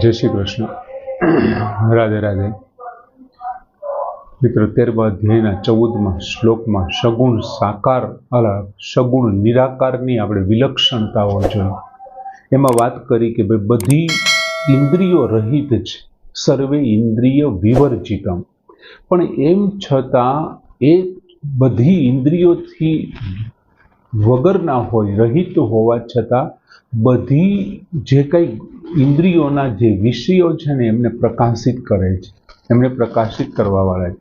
જય શ્રી કૃષ્ણ. રાધે રાધે. મિત્રો, તેરમા અધ્યાયના ચૌદમાં શ્લોકમાં સગુણ સાકાર, અલા સગુણ નિરાકારની આપણે વિલક્ષણતાઓ જોઈ. એમાં વાત કરી કે ભાઈ, બધી ઇન્દ્રિયો રહિત છે. સર્વે ઇન્દ્રિય વિવર્જિતમ. પણ એમ છતાં એ બધી ઇન્દ્રિયોથી વગરના હોય, રહિત હોવા છતાં બધી જે કંઈ ઇન્દ્રિયોના જે વિષયો છે ને એમને પ્રકાશિત કરે છે, એમને પ્રકાશિત કરવાવાળા છે.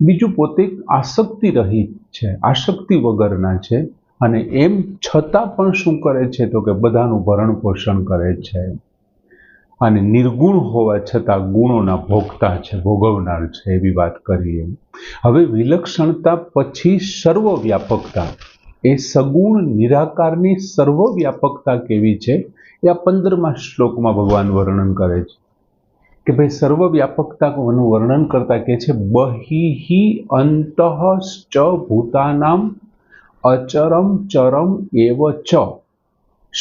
બીજું પોતે આસક્તિ રહિત છે, આસક્તિ વગરના છે અને એમ છતાં પણ શું કરે છે તો કે બધાનું ભરણ પોષણ કરે છે. અને નિર્ગુણ હોવા છતાં ગુણોના ભોગતા છે, ભોગવનાર છે એવી વાત કરીએ. હવે વિલક્ષણતા પછી સર્વવ્યાપકતા. એ સગુણ નિરાકારની સર્વવ્યાપકતા કેવી છે? એ આ પંદરમા શ્લોકમાં ભગવાન વર્ણન કરે છે. કે ભાઈ સર્વવ્યાપકતાનું વર્ણન કરતા કે છે બહિ અંત ચ ભૂતાનામ અચરમ ચરમ એવ ચ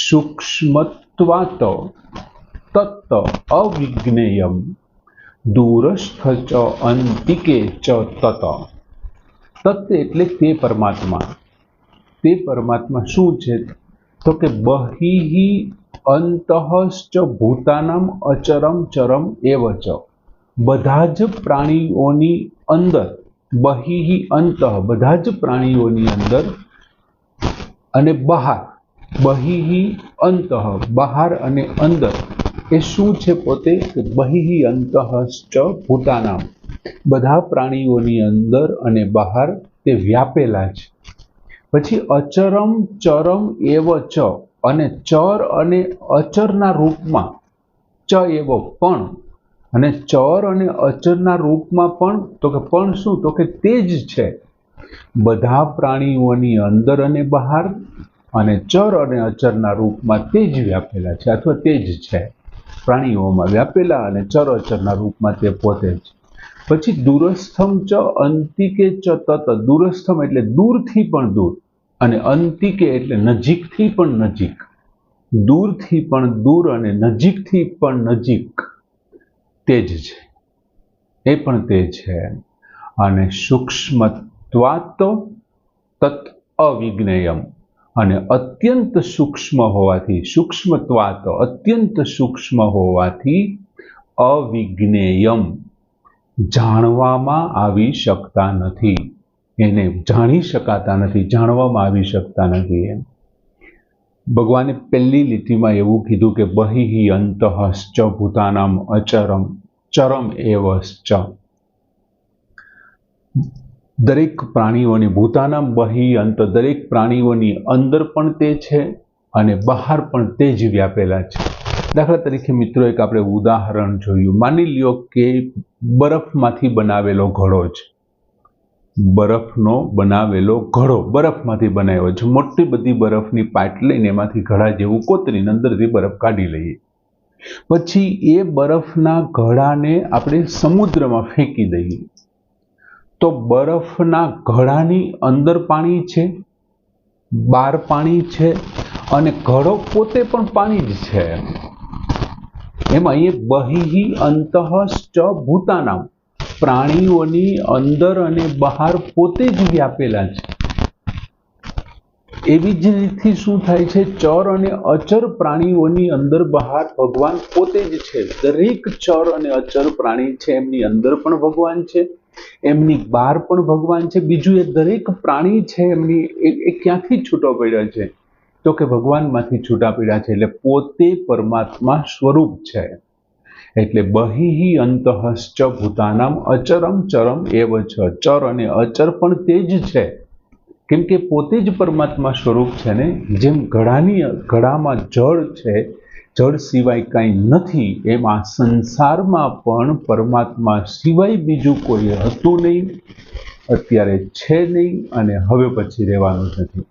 સૂક્ષ્મત્વાત તત્ત અવિજ્ઞેયમ દૂરસ્થ ચ અંતિકે ચ તત. તત્ત એટલે તે પરમાત્મા. તે પરમાત્મા શું છે? તો કે બહિહી અંતઃશ્ચ ભૂતાનામ અચરમ ચરમ એવ ચ બધા જ પ્રાણીઓની અંદર, બહિહી અંત, બધા જ પ્રાણીઓની અંદર અને બહાર, બહિહી અંત, બહાર અને અંદર એ શું છે પોતે? બહિહી અંતઃશ્ચ ભૂતાનામ. બધા પ્રાણીઓની અંદર અને બહાર તે વ્યાપેલા છે. પછી અચરમ, ચરમ એવ ચ અને ચર અને અચરના રૂપમાં ચ એવો પણ. અને ચર અને અચરના રૂપમાં પણ, તો કે પણ શું? તો કે તે જ છે. બધા પ્રાણીઓની અંદર અને બહાર અને ચર અને અચરના રૂપમાં તે જ વ્યાપેલા છે, અથવા તે જ છે. પ્રાણીઓમાં વ્યાપેલા અને ચર અચરના રૂપમાં તે પોતે જ. પછી દૂરસ્થમ ચ અંતિકે ચ તત. દૂરસ્થમ એટલે દૂરથી પણ દૂર. અને અંતિકે એટલે નજીકથી પણ નજીક. દૂરથી પણ દૂર અને નજીકથી પણ નજીક. તે જ છે. એ પણ તે છે અને સૂક્ષ્મત્વાત તત્ અવિજ્ઞેયમ. અને અત્યંત સૂક્ષ્મ હોવાથી સૂક્ષ્મત્વાત અત્યંત સૂક્ષ્મ હોવાથી અવિજ્ઞેયમ. જાણવામાં આવી શકતા નથી. એને જાણી શકાતા નથી, જાણવામાં આવી શકતા નથી એમ. ભગવાને પહેલી લીટીમાં એવું કીધું કે બહિ અંતઃશ્ચ ભૂતાનામ અચરમ, ચરમ એવશ્ચ. દરેક પ્રાણીઓની, ભૂતાનામ બહિ અંત, દરેક પ્રાણીઓની અંદર પણ તે છે અને બહાર પણ તે જ વ્યાપેલા છે. દાખલા તરીકે મિત્રો એક આપણે ઉદાહરણ જોયું. માની લ્યો કે બરફમાંથી બનાવેલો ઘડો છે. બરફનો બનાવેલો ઘડો બરફમાંથી બનાવ્યો છે. મોટી બધી બરફની પાટ લઈને એમાંથી ઘડા જેવું કોતરીને અંદરથી બરફ કાઢી લઈએ. પછી એ બરફના ઘડાને આપણે સમુદ્રમાં ફેંકી દઈએ. તો બરફના ઘડાની અંદર પાણી છે, બહાર પાણી છે અને ઘડો પોતે પણ પાણી જ છે. એમાં એ બહિ અંતઃશ્ચ ભૂતાનામ. પ્રાણીઓની અંદર અને બહાર પોતે જ વ્યાપેલા છે. એવી જ રીતથી શું થાય છે? ચર અને અચર પ્રાણીઓની અંદર બહાર ભગવાન પોતે જ છે. દરેક ચર અને અચર પ્રાણી છે, એમની અંદર પણ ભગવાન છે, એમની બહાર પણ ભગવાન છે. બીજું એ દરેક પ્રાણી છે, એમની એ ક્યાંથી છૂટો પડ્યો છે? તો કે ભગવાનમાંથી છૂટા પડ્યા છે એટલે પોતે પરમાત્મા સ્વરૂપ છે. એટલે બહિહી અંતઃશ્ચ ભૂતાનામ અચરમ ચરમ એવ છ. ચર અને અચર પણ તે જ છે. કેમ કે પોતે જ પરમાત્મા સ્વરૂપ છે ને, જેમ ઘડાની, ઘડામાં જળ છે, જળ સિવાય કાંઈ નથી, એમાં સંસારમાં પણ પરમાત્મા સિવાય બીજું કોઈ હતું નહીં, અત્યારે છે નહીં અને હવે પછી રહેવાનું નથી.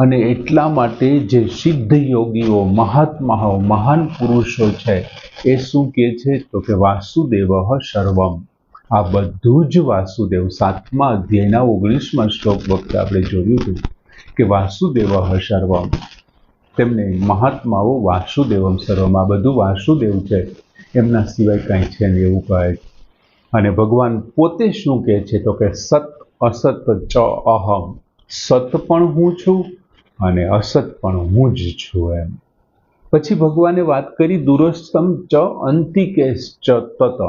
અને એટલા માટે જે સિદ્ધ યોગીઓ, મહાત્માઓ, મહાન પુરુષો છે, એ શું કહે છે? તો કે વાસુદેવ સર્વમ આ બધું જ વાસુદેવ, સાતમા અધ્યાયના ઓગણીસમાં શ્લોક વખતે આપણે જોયું હતું કે વાસુદેવ સર્વમ તેમને મહાત્માઓ વાસુદેવમ સર્વમ આ બધું વાસુદેવ છે. એમના સિવાય કાંઈ છે નહીં એવું કહે છે. અને ભગવાન પોતે શું કહે છે? તો કે સત અસત ચ અહમ. સત પણ હું છું અને અસત પણ હું જ છું એમ. પછી ભગવાને વાત કરી, દૂરસ્થમ ચ અંતિકે ચ તત.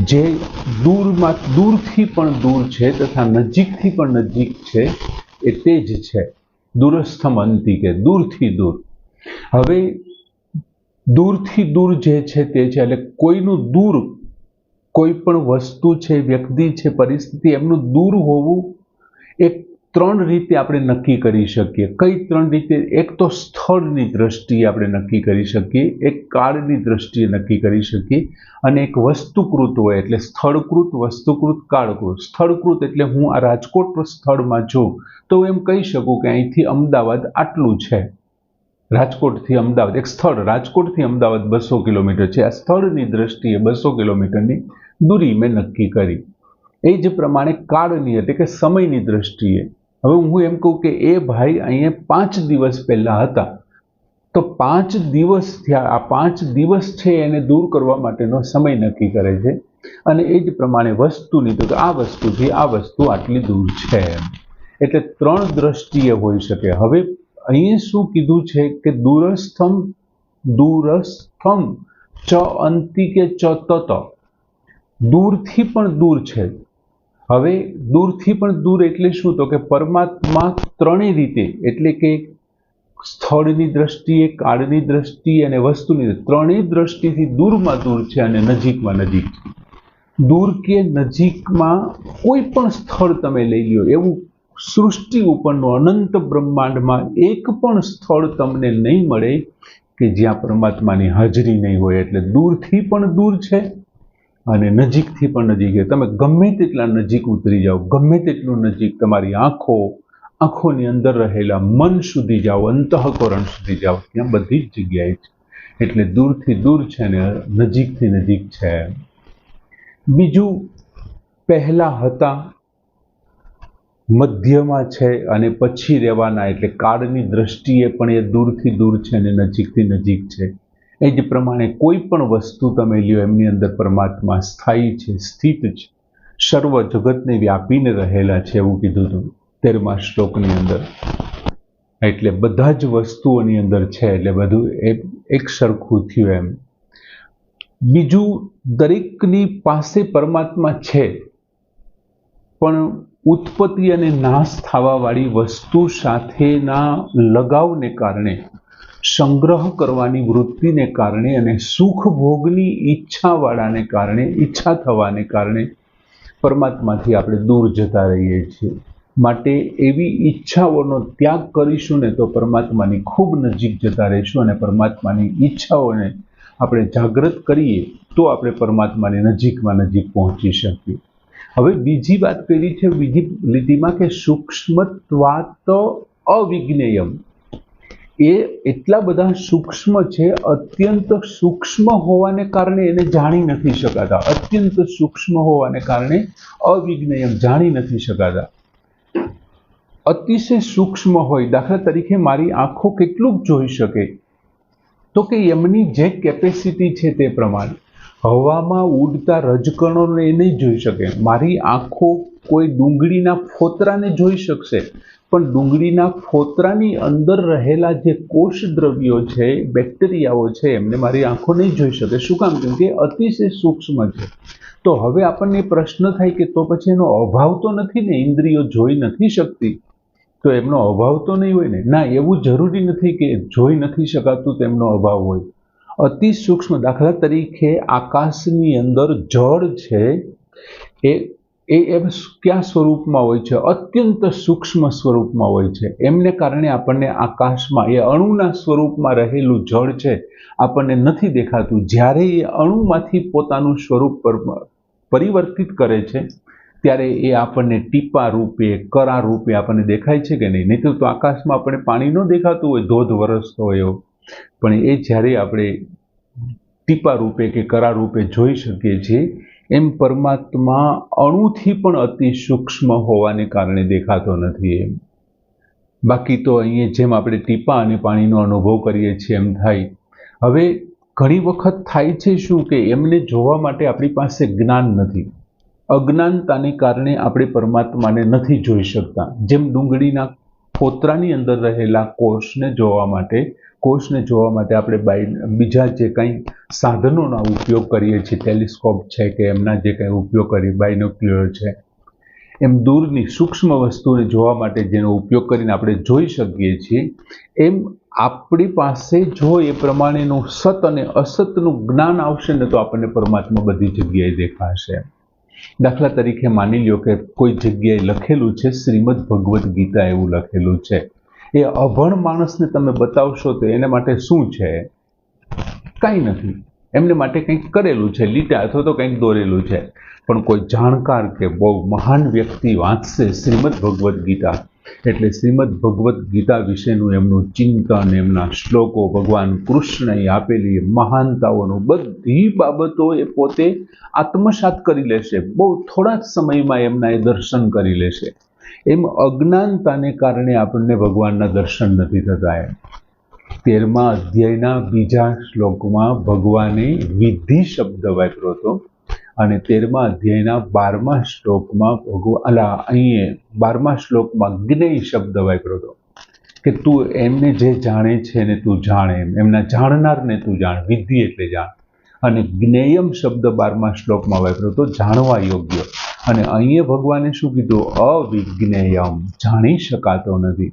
જે દૂરમાં, દૂરથી પણ દૂર છે તથા નજીકથી પણ નજીક છે, એ તે જ છે. દૂરસ્થમ અંતિકે, દૂરથી દૂર. હવે દૂરથી દૂર જે છે તે છે, એટલે કોઈનું દૂર કોઈ પણ વસ્તુ છે, વ્યક્તિ છે, પરિસ્થિતિ, એમનું દૂર હોવું એક ત્રણ રીતે આપણે નક્કી કરી શકીએ. કઈ ત્રણ રીતે? એક તો સ્થળની દ્રષ્ટિએ આપણે નક્કી કરી શકીએ, એક કાળની દ્રષ્ટિએ નક્કી કરી શકીએ અને એક વસ્તુકૃત હોય એટલે સ્થળકૃત, વસ્તુકૃત, કાળકૃત. સ્થળકૃત એટલે હું આ રાજકોટ સ્થળમાં છું, તો હું એમ કહી શકું કે અહીંથી અમદાવાદ આટલું છે. રાજકોટથી અમદાવાદ, એક સ્થળ, રાજકોટથી અમદાવાદ બસો કિલોમીટર છે. આ સ્થળની દ્રષ્ટિએ બસો કિલોમીટરની દૂરી મેં નક્કી કરી. એ જ પ્રમાણે કાળની એટલે કે સમયની દ્રષ્ટિએ. હવે હું એમ કહું કે એ ભાઈ અહીંયા પાંચ દિવસ પહેલાં હતા. તો પાંચ દિવસ થયા, આ પાંચ દિવસ છે એને દૂર કરવા માટેનો સમય નક્કી કરે છે. અને એ જ પ્રમાણે વસ્તુની, તો આ વસ્તુથી આ વસ્તુ આટલી દૂર છે એટલે ત્રણ દ્રષ્ટિએ હોઈ શકે. હવે અહીં શું કીધું છે કે દૂરસ્થમ દૂરસ્થમ, ચ અંતિ કે ચ તત. દૂરથી પણ દૂર છે. હવે દૂરથી પણ દૂર એટલે શું? તો કે પરમાત્મા ત્રણેય રીતે, એટલે કે સ્થળની દ્રષ્ટિએ કાળની દ્રષ્ટિએ અને વસ્તુની ત્રણેય દ્રષ્ટિથી દૂરમાં દૂર છે અને નજીકમાં નજીક છે. દૂર કે નજીકમાં કોઈ પણ સ્થળ તમે લઈ લ્યો, એવું સૃષ્ટિ ઉપરનું અનંત બ્રહ્માંડમાં એક પણ સ્થળ તમને નહીં મળે કે જ્યાં પરમાત્માની હાજરી નહીં હોય, એટલે દૂરથી પણ દૂર છે અને નજીકથી પણ નજીક તમે ગમે તેટલા નજીક ઉતરી જાઓ, ગમે તેટલું નજીક તમારી આંખો, આંખોની અંદર રહેલા મન સુધી જાઓ, અંતઃકરણ સુધી જાઓ, ત્યાં બધી જ જગ્યાએ છે એટલે દૂરથી દૂર છે ને નજીકથી નજીક છે. બીજું, પહેલા હતા, મધ્યમાં છે અને પછી રહેવાના, એટલે કાળની દ્રષ્ટિએ પણ એ દૂરથી દૂર છે અને નજીકથી નજીક છે. એ જ પ્રમાણે કોઈ પણ વસ્તુ તમે લ્યો, એમની અંદર પરમાત્મા સ્થાયી છે, સ્થિત છે. સર્વ જગતને વ્યાપીને રહેલા છે એવું કીધું હતું તેરમા શ્લોકની અંદર. એટલે બધા જ વસ્તુઓની અંદર છે, એટલે બધું એક સરખું થયું એમ. બીજું, દરેકની પાસે પરમાત્મા છે, પણ ઉત્પત્તિ અને નાશ થવાવાળી વસ્તુ સાથેના લગાવને કારણે સંગ્રહ કરવાની વૃત્તિને કારણે અને સુખ ભોગની ઈચ્છાવાળાને કારણે, ઈચ્છા થવાને કારણે પરમાત્માથી આપણે દૂર જતા રહીએ છીએ. માટે એવી ઈચ્છાઓનો ત્યાગ કરીશું ને તો પરમાત્માની ખૂબ નજીક જતા રહીશું અને પરમાત્માની ઈચ્છાઓને આપણે જાગૃત કરીએ તો આપણે પરમાત્માની નજીકમાં નજીક પહોંચી શકીએ. હવે બીજી વાત કરી છે બીજી લીટીમાં કે સૂક્ષ્મત્વાત અવિજ્ઞેયમ. એ એટલા બધા સૂક્ષ્મ છે, અત્યંત સૂક્ષ્મ હોવાને કારણે એને જાણી નથી શકાતા. અત્યંત સૂક્ષ્મ હોવાને કારણે અવિજ્ઞયમ જાણી નથી શકાતા. અતિશય સૂક્ષ્મ હોય, દાખલા તરીકે મારી આંખો કેટલું જોઈ શકે, તો કે એમની જે કેપેસિટી છે તે પ્રમાણે. હવામાં ઉડતા રજકણોને એ નહીં જોઈ શકે. મારી આંખો કોઈ ડુંગળીના ફોતરાને જોઈ શકશે. પણ ડુંગળીના ફોતરાની અંદર રહેલા જે કોષ દ્રવ્યો છે, બેક્ટેરિયાઓ છે, એમને મારી આંખો નહીં જોઈ શકે. શું કામ? કેમ કે અતિશય સૂક્ષ્મ છે. તો હવે આપણને પ્રશ્ન થાય કે તો પછી એનો અભાવ તો નથી ને? ઇન્દ્રિયો જોઈ નથી શકતી. તો એમનો અભાવ તો નહીં હોય ને? ના, એવું જરૂરી નથી કે જોઈ નથી શકાતું તેમનો અભાવ હોય. અતિ સૂક્ષ્મ દાખલા તરીકે આકાશની અંદર જળ છે, એ એ એમ કયા સ્વરૂપમાં હોય છે? અત્યંત સૂક્ષ્મ સ્વરૂપમાં હોય છે. એમને કારણે આપણને આકાશમાં એ અણુના સ્વરૂપમાં રહેલું જળ છે, આપણને નથી દેખાતું. જ્યારે એ અણુમાંથી પોતાનું સ્વરૂપ પરિવર્તિત કરે છે, ત્યારે એ આપણને ટીપા રૂપે, કરા રૂપે આપણને દેખાય છે કે નહીં? નહીં તો આકાશમાં આપણે પાણી ન દેખાતું હોય, ધોધ વરસતો હોય. પણ એ જ્યારે આપણે ટીપા રૂપે કે કરા રૂપે જોઈ શકીએ છીએ એમ પરમાત્મા અણુથી પણ અતિ સૂક્ષ્મ હોવાને કારણે દેખાતો નથી એમ. બાકી તો અહીંયા જેમ આપણે ટીપા અને પાણીનો અનુભવ કરીએ છીએ એમ થાય. હવે ઘણી વખત થાય છે શું કે એમને જોવા માટે આપણી પાસે જ્ઞાન નથી. અજ્ઞાનતાને કારણે આપણે પરમાત્માને નથી જોઈ શકતા. જેમ ડુંગળીના ફોતરાની અંદર રહેલા કોષને જોવા માટે, કોષને જોવા માટે આપણે બાય બીજા જે કંઈ સાધનોના ઉપયોગ કરીએ છીએ, ટેલિસ્કોપ છે કે એમના જે કંઈ ઉપયોગ કરીએ બાયનોક્યુલર છે, એમ દૂરની સૂક્ષ્મ વસ્તુને જોવા માટે જેનો ઉપયોગ કરીને આપણે જોઈ શકીએ છીએ, એમ આપણી પાસે જો એ પ્રમાણેનું સત અને અસતનું જ્ઞાન આવશે ને તો આપણને પરમાત્મા બધી જગ્યાએ દેખાશે. દાખલા તરીકે માની લ્યો કે કોઈ જગ્યાએ લખેલું છે, શ્રીમદ ભગવદ્ ગીતા એવું લખેલું છે. એ અભણ માણસને તમે બતાવશો તો એને માટે શું છે? કાંઈ નથી. એમને માટે કંઈક કરેલું છે, લીટા અથવા તો કંઈક દોરેલું છે. પણ કોઈ જાણકાર કે બહુ મહાન વ્યક્તિ વાંચશે શ્રીમદ ભગવદ્ ગીતા એટલે શ્રીમદ ભગવદ્ ગીતા વિશેનું એમનું ચિંતન, એમના શ્લોકો ભગવાન કૃષ્ણએ આપેલી મહાનતાઓનું બધી બાબતો એ પોતે આત્મસાત કરી લેશે. બહુ થોડા જ સમયમાં એમના એ દર્શન કરી લેશે. એમ અજ્ઞાનતાને કારણે આપણને ભગવાનના દર્શન નથી થતા એમ. તેરમા અધ્યાયના બીજા શ્લોકમાં ભગવાને વિધિ શબ્દ વાપર્યો હતો. અને તેરમા અધ્યાયના બારમા શ્લોકમાં ભગવાન અલા અહીં બારમા શ્લોકમાં જ્ઞેય શબ્દ વાપર્યો હતો. કે તું એમને જે જાણે છે ને તું જાણે એમ. એમના જાણનારને તું જાણ, વિધિ એટલે જાણ. અને જ્ઞેયમ શબ્દ બારમા શ્લોકમાં વાપર્યો હતો, જાણવા યોગ્ય. અને અહીંયા ભગવાને શું કીધું? અવિજ્ઞેયમ. જાણી શકાતો નથી.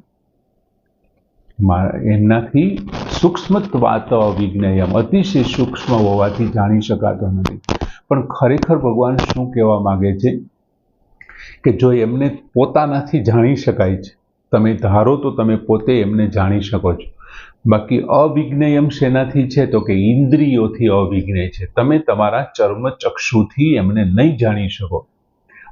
એમનાથી સૂક્ષ્મત્વાત અવિજ્ઞેયમ. અતિશય સૂક્ષ્મ હોવાથી જાણી શકાતો નથી. પણ ખરેખર ભગવાન શું કહેવા માગે છે? કે જો એમને પોતાનાથી જાણી શકાય છે, તમે ધારો તો તમે પોતે એમને જાણી શકો છો. બાકી અવિજ્ઞેયમ શેનાથી છે? તો કે ઇન્દ્રિયોથી અવિજ્ઞેય છે. તમે તમારા ચર્મચક્ષુથી એમને નહીં જાણી શકો.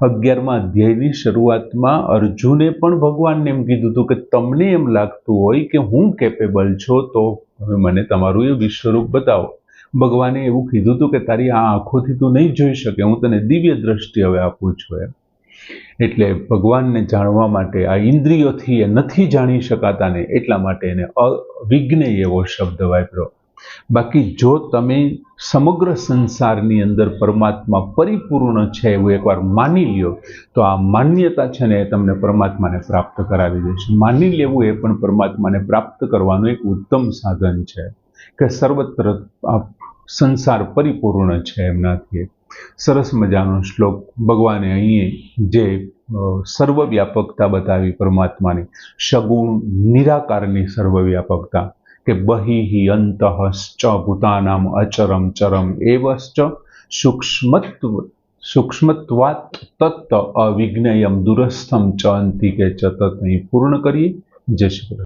અગિયારમા અધ્યાયની શરૂઆતમાં અર્જુને પણ ભગવાનને એમ કીધું હતું કે તમને એમ લાગતું હોય કે હું કેપેબલ છો, તો હવે મને તમારું એ વિશ્વરૂપ બતાવો. ભગવાને એવું કીધું હતું કે, તારી આ આંખોથી તું નહીં જોઈ શકે, હું તને દિવ્ય દ્રષ્ટિ હવે આપું છું એમ. એટલે ભગવાનને જાણવા માટે આ ઇન્દ્રિયોથી એ નથી જાણી શકાતા ને એટલા માટે એને અવિજ્ઞ એવો શબ્દ વાપર્યો. બાકી જો તમે સમગ્ર સંસારની અંદર પરમાત્મા પરિપૂર્ણ છે એવું એકવાર માની લ્યો, તો આ માન્યતા છે ને એ તમને પરમાત્માને પ્રાપ્ત કરાવી દેશે. માની લેવું એ પણ પરમાત્માને પ્રાપ્ત કરવાનું એક ઉત્તમ સાધન છે કે સર્વત્ર સંસાર પરિપૂર્ણ છે એમનાથી. સરસ મજાનો શ્લોક. ભગવાને અહીં જે સર્વવ્યાપકતા બતાવી પરમાત્માની, સગુણ નિરાકારની સર્વવ્યાપકતા કે બહિ અંતઃશ્ચ ભૂતાનામ અચરમ ચરમ એવશ્ચ સૂક્ષ્મત્વ, સૂક્ષ્મત્વાત તત્ત અવિજ્ઞયમ દુરસ્થમ ચ અંતિકે ચ તત્ અહીં પૂર્ણ કરીએ. જય શ્રી